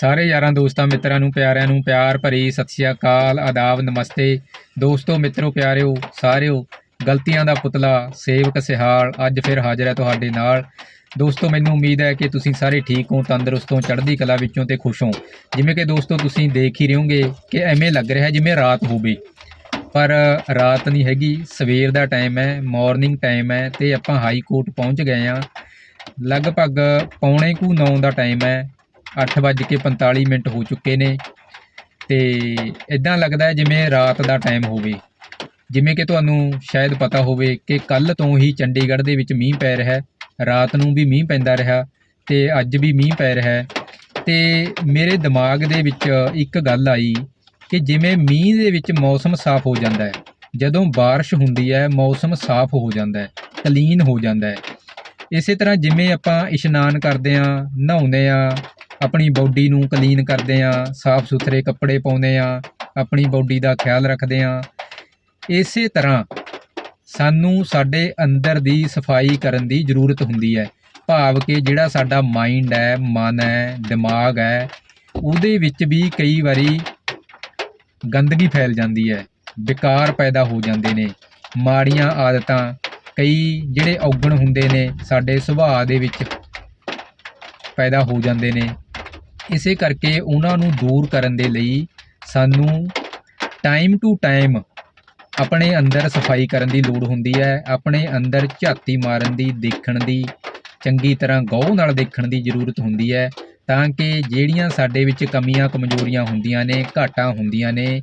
ਸਾਰੇ ਯਾਰਾਂ ਦੋਸਤਾਂ, ਮਿੱਤਰਾਂ ਨੂੰ, ਪਿਆਰਿਆਂ ਨੂੰ ਪਿਆਰ ਭਰੀ ਸਤਿ ਸ਼੍ਰੀ ਅਕਾਲ, ਆਦਾਬ, ਨਮਸਤੇ। ਦੋਸਤੋ, ਮਿੱਤਰੋ, ਪਿਆਰਿਓ, ਸਾਰਿਓ, ਗਲਤੀਆਂ ਦਾ ਪੁਤਲਾ, ਸੇਵਕ ਸਿਹਾਲ ਅੱਜ ਫਿਰ ਹਾਜ਼ਰ ਹੈ ਤੁਹਾਡੇ ਨਾਲ। ਦੋਸਤੋ, ਮੈਨੂੰ ਉਮੀਦ ਹੈ ਕਿ ਤੁਸੀਂ ਸਾਰੇ ਠੀਕ ਹੋ, ਤੰਦਰੁਸਤ ਹੋ, ਚੜ੍ਹਦੀ ਕਲਾ ਵਿੱਚੋਂ ਤੇ ਖੁਸ਼ ਹੋ। ਜਿਵੇਂ ਕਿ ਦੋਸਤੋ, ਤੁਸੀਂ ਦੇਖ ਹੀ ਰਹੋਗੇ ਕਿ ਐਵੇਂ ਲੱਗ ਰਿਹਾ ਜਿਵੇਂ ਰਾਤ ਹੋਵੇ। ਪਰ ਰਾਤ ਨਹੀਂ ਹੈਗੀ, ਸਵੇਰ ਦਾ ਟਾਈਮ ਹੈ, ਮਾਰਨਿੰਗ ਟਾਈਮ ਹੈ ਤੇ ਆਪਾਂ ਹਾਈ ਕੋਰਟ ਪਹੁੰਚ ਗਏ ਆ ਲਗਭਗ ਪੌਣੇ ਕੁ 9 ਦਾ ਟਾਈਮ ਹੈ। 8:45 ਮਿੰਟ ਹੋ ਚੁੱਕੇ ਨੇ ਤੇ ਇਦਾਂ ਲੱਗਦਾ ਜਿਵੇਂ ਰਾਤ ਦਾ ਟਾਈਮ ਹੋਵੇ। ਜਿਵੇਂ ਕਿ ਤੁਹਾਨੂੰ ਸ਼ਾਇਦ ਪਤਾ ਹੋਵੇ ਕਿ ਕੱਲ ਤੋਂ ਹੀ ਚੰਡੀਗੜ੍ਹ ਦੇ ਵਿੱਚ ਮੀਂਹ ਪੈ ਰਿਹਾ ਹੈ, ਰਾਤ ਨੂੰ ਵੀ ਮੀਂਹ ਪੈਂਦਾ ਰਿਹਾ ਤੇ ਅੱਜ ਵੀ ਮੀਂਹ ਪੈ ਰਿਹਾ ਹੈ। ਤੇ ਮੇਰੇ ਦਿਮਾਗ ਦੇ ਵਿੱਚ ਇੱਕ ਗੱਲ ਆਈ ਕਿ ਜਿਵੇਂ ਮੀਂਹ ਦੇ ਵਿੱਚ ਮੌਸਮ ਸਾਫ਼ ਹੋ ਜਾਂਦਾ ਹੈ, ਜਦੋਂ ਬਾਰਿਸ਼ ਹੁੰਦੀ ਹੈ, ਮੌਸਮ ਸਾਫ਼ ਹੋ ਜਾਂਦਾ ਹੈ, ਕਲੀਨ ਹੋ ਜਾਂਦਾ ਹੈ। ਇਸੇ ਤਰ੍ਹਾਂ ਜਿਵੇਂ ਆਪਾਂ ਇਸ਼ਨਾਨ ਕਰਦੇ ਆਂ ਨਹਾਉਂਦੇ ਆਂ ਆਪਣੀ ਬਾਡੀ ਨੂੰ ਕਲੀਨ ਕਰਦੇ ਆਂ ਸਾਫ਼ ਸੁਥਰੇ ਕੱਪੜੇ ਪਾਉਂਦੇ ਆਂ ਆਪਣੀ ਬਾਡੀ ਦਾ ਖਿਆਲ ਰੱਖਦੇ ਆਂ ਇਸੇ ਤਰ੍ਹਾਂ ਸਾਨੂੰ ਸਾਡੇ ਅੰਦਰ ਦੀ ਸਫ਼ਾਈ ਕਰਨ ਦੀ ਜ਼ਰੂਰਤ ਹੁੰਦੀ ਹੈ। ਭਾਵ ਕਿ ਜਿਹੜਾ ਸਾਡਾ ਮਾਈਂਡ ਹੈ, ਮਨ ਹੈ, ਦਿਮਾਗ ਹੈ, ਉਹਦੇ ਵਿੱਚ ਵੀ ਕਈ ਵਾਰੀ ਗੰਦਗੀ ਫੈਲ ਜਾਂਦੀ ਹੈ ਵਿਕਾਰ ਪੈਦਾ ਹੋ ਜਾਂਦੇ ਨੇ, ਮਾੜੀਆਂ ਆਦਤਾਂ, ਕਈ ਜਿਹੜੇ ਔਗਣ ਹੁੰਦੇ ਨੇ, ਸਾਡੇ ਸੁਭਾਅ ਦੇ ਵਿੱਚ ਪੈਦਾ ਹੋ ਜਾਂਦੇ ਨੇ। ਇਸੇ ਕਰਕੇ ਉਹਨਾਂ ਨੂੰ ਦੂਰ ਕਰਨ ਦੇ ਲਈ ਸਾਨੂੰ ਟਾਈਮ ਟੂ ਟਾਈਮ ਆਪਣੇ ਅੰਦਰ ਸਫ਼ਾਈ ਕਰਨ ਦੀ ਲੋੜ ਹੁੰਦੀ ਹੈ, ਆਪਣੇ ਅੰਦਰ ਝਾਤੀ ਮਾਰਨ ਦੀ, ਦੇਖਣ ਦੀ, ਚੰਗੀ ਤਰ੍ਹਾਂ ਗੌਰ ਨਾਲ ਦੇਖਣ ਦੀ ਜ਼ਰੂਰਤ ਹੁੰਦੀ ਹੈ ਤਾਂ ਕਿ ਜਿਹੜੀਆਂ ਸਾਡੇ ਵਿੱਚ ਕਮੀਆਂ, ਕਮਜ਼ੋਰੀਆਂ ਹੁੰਦੀਆਂ ਨੇ, ਘਾਟਾਂ ਹੁੰਦੀਆਂ ਨੇ,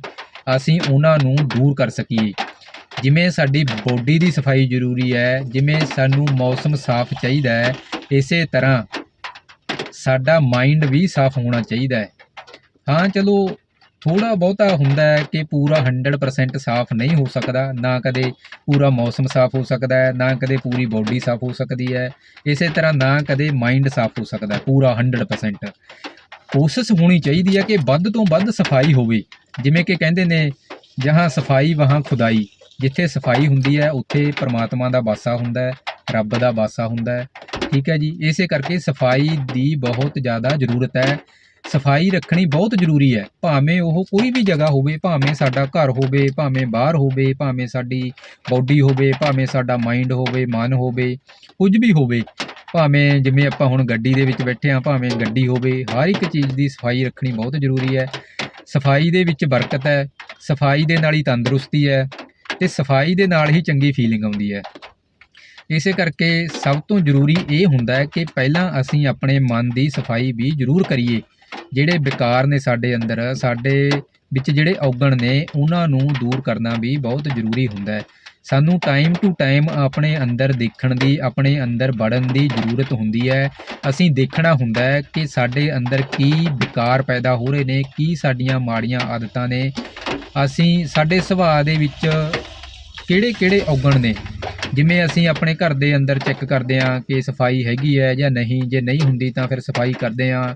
ਅਸੀਂ ਉਹਨਾਂ ਨੂੰ ਦੂਰ ਕਰ ਸਕੀਏ। ਜਿਵੇਂ ਸਾਡੀ ਬੋਡੀ ਦੀ ਸਫ਼ਾਈ ਜ਼ਰੂਰੀ ਹੈ, ਜਿਵੇਂ ਸਾਨੂੰ ਮੌਸਮ ਸਾਫ਼ ਚਾਹੀਦਾ ਹੈ, ਇਸੇ ਤਰ੍ਹਾਂ ਸਾਡਾ ਮਾਈਂਡ ਵੀ ਸਾਫ਼ ਹੋਣਾ ਚਾਹੀਦਾ ਹੈ। ਹਾਂ ਚਲੋ ਥੋੜਾ ਬਹੁਤਾ ਹੁੰਦਾ ਹੈ ਕਿ ਪੂਰਾ 100% ਸਾਫ਼ ਨਹੀਂ ਹੋ ਸਕਦਾ, ਨਾ ਕਦੇ ਪੂਰਾ ਮੌਸਮ ਸਾਫ਼ ਹੋ ਸਕਦਾ ਹੈ, ਨਾ ਕਦੇ ਪੂਰੀ ਬਾਡੀ ਸਾਫ਼ ਹੋ ਸਕਦੀ ਹੈ। ਇਸੇ ਤਰ੍ਹਾਂ ਨਾ ਕਦੇ ਮਾਈਂਡ ਸਾਫ਼ ਹੋ ਸਕਦਾ ਪੂਰਾ 100% ਕੋਸ਼ਿਸ਼ ਹੋਣੀ ਚਾਹੀਦੀ ਹੈ ਕਿ ਵੱਧ ਤੋਂ ਵੱਧ ਸਫ਼ਾਈ ਹੋਵੇ। ਜਿਵੇਂ ਕਿ ਕਹਿੰਦੇ ਨੇ, ਜਹਾਂ ਸਫ਼ਾਈ, ਵਹਾਂ ਖੁਦਾਈ। ਜਿੱਥੇ ਸਫ਼ਾਈ ਹੁੰਦੀ ਹੈ, ਉੱਥੇ ਪ੍ਰਮਾਤਮਾ ਦਾ ਵਾਸਾ ਹੁੰਦਾ ਹੈ, ਰੱਬ ਦਾ ਵਾਸਾ ਹੁੰਦਾ ਹੈ। ਠੀਕ ਹੈ ਜੀ, ਇਸੇ ਕਰਕੇ ਸਫ਼ਾਈ ਦੀ ਬਹੁਤ ਜ਼ਿਆਦਾ ਜ਼ਰੂਰਤ ਹੈ। ਸਫ਼ਾਈ ਰੱਖਣੀ ਬਹੁਤ ਜ਼ਰੂਰੀ ਹੈ। ਭਾਵੇਂ ਉਹ ਕੋਈ ਵੀ ਜਗ੍ਹਾ ਹੋਵੇ, ਭਾਵੇਂ ਸਾਡਾ ਘਰ ਹੋਵੇ, ਭਾਵੇਂ ਬਾਹਰ ਹੋਵੇ, ਭਾਵੇਂ ਸਾਡੀ ਬਾਡੀ ਹੋਵੇ, ਭਾਵੇਂ ਸਾਡਾ ਮਾਈਂਡ ਹੋਵੇ, ਮਨ ਹੋਵੇ, ਕੁਝ ਵੀ ਹੋਵੇ, ਭਾਵੇਂ ਜਿਵੇਂ ਆਪਾਂ ਹੁਣ ਗੱਡੀ ਦੇ ਵਿੱਚ ਬੈਠੇ ਹਾਂ, ਭਾਵੇਂ ਗੱਡੀ ਹੋਵੇ, ਹਰ ਇੱਕ ਚੀਜ਼ ਦੀ ਸਫ਼ਾਈ ਰੱਖਣੀ ਬਹੁਤ ਜ਼ਰੂਰੀ ਹੈ। ਸਫ਼ਾਈ ਦੇ ਵਿੱਚ ਬਰਕਤ ਹੈ, ਸਫ਼ਾਈ ਦੇ ਨਾਲ ਹੀ ਤੰਦਰੁਸਤੀ ਹੈ ਤੇ ਸਫ਼ਾਈ ਦੇ ਨਾਲ ਹੀ ਚੰਗੀ ਫੀਲਿੰਗ ਆਉਂਦੀ ਹੈ। ਇਸੇ ਕਰਕੇ ਸਭ ਤੋਂ ਜ਼ਰੂਰੀ ਇਹ ਹੁੰਦਾ ਹੈ ਕਿ ਪਹਿਲਾਂ ਅਸੀਂ ਆਪਣੇ ਮਨ ਦੀ ਸਫ਼ਾਈ ਵੀ ਜ਼ਰੂਰ ਕਰੀਏ। ਜਿਹੜੇ ਵਿਕਾਰ ਨੇ ਸਾਡੇ ਅੰਦਰ, ਸਾਡੇ ਵਿੱਚ ਜਿਹੜੇ ਔਗਣ ਨੇ, ਉਹਨਾਂ ਨੂੰ ਦੂਰ ਕਰਨਾ ਵੀ ਬਹੁਤ ਜ਼ਰੂਰੀ ਹੁੰਦਾ ਹੈ। ਸਾਨੂੰ ਟਾਈਮ ਟੂ ਟਾਈਮ ਆਪਣੇ ਅੰਦਰ ਦੇਖਣ ਦੀ, ਆਪਣੇ ਅੰਦਰ ਵੜਨ ਦੀ ਜ਼ਰੂਰਤ ਹੁੰਦੀ ਹੈ। ਅਸੀਂ ਦੇਖਣਾ ਹੁੰਦਾ ਹੈ ਕਿ ਸਾਡੇ ਅੰਦਰ ਕੀ ਵਿਕਾਰ ਪੈਦਾ ਹੋ ਰਹੇ ਨੇ, ਕੀ ਸਾਡੀਆਂ ਮਾੜੀਆਂ ਆਦਤਾਂ ਨੇ। ਅਸੀਂ, ਸਾਡੇ ਸੁਭਾਅ ਦੇ ਵਿੱਚ ਕਿਹੜੇ ਕਿਹੜੇ ਔਗਣ ਨੇ? ਜਿਵੇਂ ਅਸੀਂ ਆਪਣੇ ਘਰ ਦੇ ਅੰਦਰ ਚੈੱਕ ਕਰਦੇ ਹਾਂ ਕਿ ਸਫ਼ਾਈ ਹੈਗੀ ਹੈ ਜਾਂ ਨਹੀਂ, ਜੇ ਨਹੀਂ ਹੁੰਦੀ ਤਾਂ ਫਿਰ ਸਫ਼ਾਈ ਕਰਦੇ ਹਾਂ,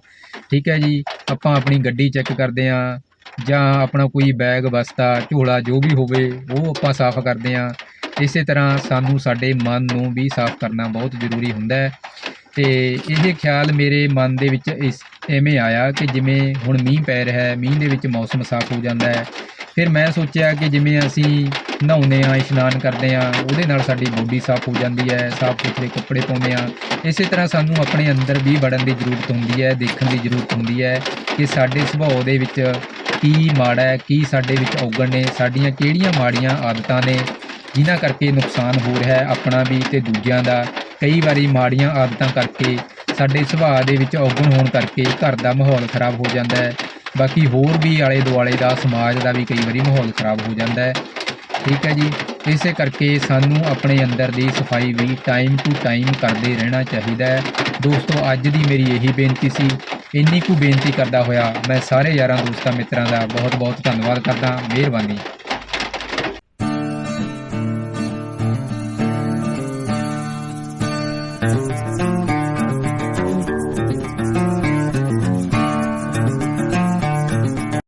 ਠੀਕ ਹੈ ਜੀ। ਆਪਾਂ ਆਪਣੀ ਗੱਡੀ ਚੈੱਕ ਕਰਦੇ ਹਾਂ ਜਾਂ ਆਪਣਾ ਕੋਈ ਬੈਗ ਬਸਤਾ ਝੋਲਾ ਜੋ ਵੀ ਹੋਵੇ, ਉਹ ਆਪਾਂ ਸਾਫ਼ ਕਰਦੇ ਹਾਂ। ਇਸੇ ਤਰ੍ਹਾਂ ਸਾਨੂੰ ਸਾਡੇ ਮਨ ਨੂੰ ਵੀ ਸਾਫ਼ ਕਰਨਾ ਬਹੁਤ ਜ਼ਰੂਰੀ ਹੁੰਦਾ ਹੈ। ਤੇ ਇਹ ਖਿਆਲ ਮੇਰੇ ਮਨ ਦੇ ਵਿੱਚ ਇਸ ਐਵੇਂ ਆਇਆ ਕਿ ਜਿਵੇਂ ਹੁਣ ਮੀਂਹ ਪੈ ਰਿਹਾ ਹੈ, ਮੀਂਹ ਦੇ ਵਿੱਚ ਮੌਸਮ ਸਾਫ਼ ਹੋ ਜਾਂਦਾ ਹੈ ਫਿਰ ਮੈਂ ਸੋਚਿਆ ਕਿ ਜਿਵੇਂ ਅਸੀਂ ਨਹਾਉਂਦੇ ਆ ਇਸ਼ਨਾਨ ਕਰਦੇ ਆ ਉਹਦੇ ਨਾਲ ਸਾਡੀ ਬੋਡੀ ਸਾਫ਼ ਹੋ ਜਾਂਦੀ ਹੈ, ਸਾਫ਼ ਸੁਥਰੇ ਕੱਪੜੇ ਪਾਉਂਦੇ ਆ ਇਸੇ ਤਰ੍ਹਾਂ ਸਾਨੂੰ ਆਪਣੇ ਅੰਦਰ ਵੀ ਵੜਨ ਦੀ ਜ਼ਰੂਰਤ ਹੁੰਦੀ ਹੈ, ਦੇਖਣ ਦੀ ਜ਼ਰੂਰਤ ਹੁੰਦੀ ਹੈ ਕਿ ਸਾਡੇ ਸੁਭਾਅ ਦੇ ਵਿੱਚ ਕੀ ਮਾੜਾ ਹੈ, ਕੀ ਸਾਡੇ ਵਿੱਚ ਔਗਣ ਨੇ, ਸਾਡੀਆਂ ਕਿਹੜੀਆਂ ਮਾੜੀਆਂ ਆਦਤਾਂ ਨੇ, ਜਿਨ੍ਹਾਂ ਕਰਕੇ ਨੁਕਸਾਨ ਹੋ ਰਿਹਾ ਹੈ ਆਪਣਾ ਵੀ ਤੇ ਦੂਜਿਆਂ ਦਾ। ਕਈ ਵਾਰੀ ਮਾੜੀਆਂ ਆਦਤਾਂ ਕਰਕੇ ਸਾਡੇ ਸੁਭਾਅ ਦੇ ਵਿੱਚ ਔਗਣ ਹੋਣ ਕਰਕੇ ਘਰ ਦਾ ਮਾਹੌਲ ਖਰਾਬ ਹੋ ਜਾਂਦਾ ਹੈ। ਬਾਕੀ ਹੋਰ ਵੀ ਆਲੇ ਦੁਆਲੇ ਦਾ, ਸਮਾਜ ਦਾ ਵੀ ਕਈ ਵਾਰੀ ਮਾਹੌਲ ਖਰਾਬ ਹੋ ਜਾਂਦਾ ਹੈ। ਠੀਕ ਹੈ ਜੀ। ਇਸੇ ਕਰਕੇ ਸਾਨੂੰ ਆਪਣੇ ਅੰਦਰ ਦੀ ਸਫ਼ਾਈ ਵੀ ਟਾਈਮ ਟੂ ਟਾਈਮ ਕਰਦੇ ਰਹਿਣਾ ਚਾਹੀਦਾ ਹੈ। ਦੋਸਤੋ, ਅੱਜ ਦੀ ਮੇਰੀ ਇਹੀ ਬੇਨਤੀ ਸੀ। ਇੰਨੀ ਕੁ ਬੇਨਤੀ ਕਰਦਾ ਹੋਇਆ ਮੈਂ ਸਾਰੇ ਯਾਰਾਂ, ਦੋਸਤਾਂ, ਮਿੱਤਰਾਂ ਦਾ ਬਹੁਤ ਬਹੁਤ ਧੰਨਵਾਦ ਕਰਦਾ। ਮਿਹਰਬਾਨੀ।